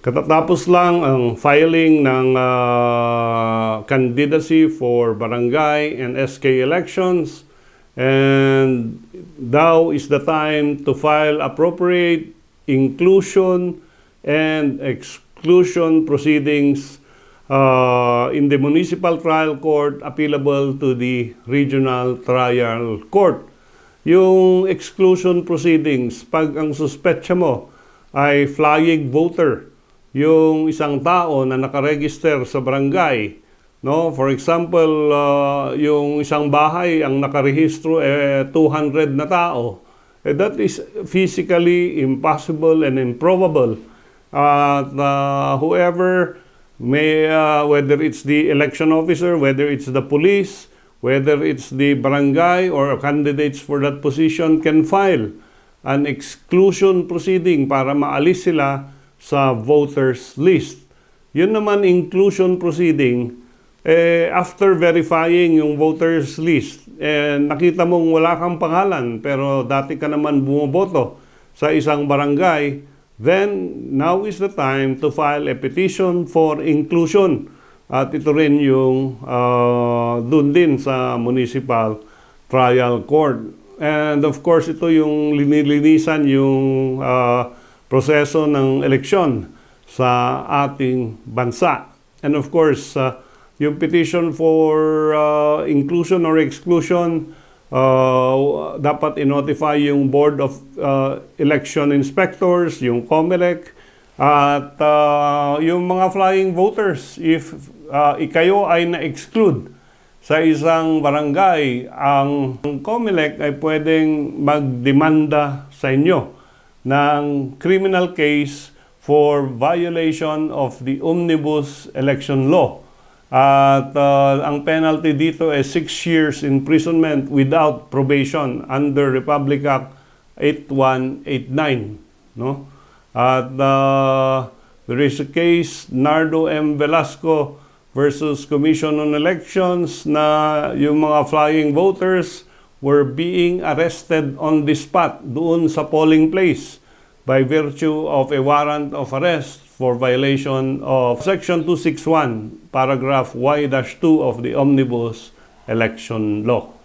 Katatapos lang ang filing ng ah, candidacy for barangay and SK elections and now is the time to file appropriate inclusion and exclusion proceedings uh, in the municipal trial court appealable to the regional trial court. Yung exclusion proceedings, pag ang suspetsya mo ay flying voter, yung isang tao na nakaregister sa barangay, no? For example, uh, yung isang bahay ang nakarehistro eh 200 na tao. Eh, that is physically impossible and improbable. At uh, whoever may uh, whether it's the election officer, whether it's the police, whether it's the barangay or candidates for that position can file an exclusion proceeding para maalis sila sa voters list. Yun naman inclusion proceeding eh, after verifying yung voters list, eh, nakita mong wala kang pangalan pero dati ka naman bumoboto sa isang barangay, then now is the time to file a petition for inclusion. At ito rin yung uh, dun din sa municipal trial court. And of course, ito yung linilinisan yung uh, proseso ng eleksyon sa ating bansa. And of course, uh, yung petition for uh, inclusion or exclusion, uh, dapat i-notify yung Board of uh, Election Inspectors, yung COMELEC, at uh, yung mga flying voters, if uh, ikayo ay na-exclude sa isang barangay, ang COMELEC ay pwedeng magdemanda sa inyo ng criminal case for violation of the Omnibus Election Law. At uh, ang penalty dito is 6 years imprisonment without probation under Republic Act 8189. No? At uh, there is a case, Nardo M. Velasco versus Commission on Elections na yung mga flying voters were being arrested on the spot doon sa polling place by virtue of a warrant of arrest for violation of Section 261, paragraph Y-2 of the Omnibus Election Law.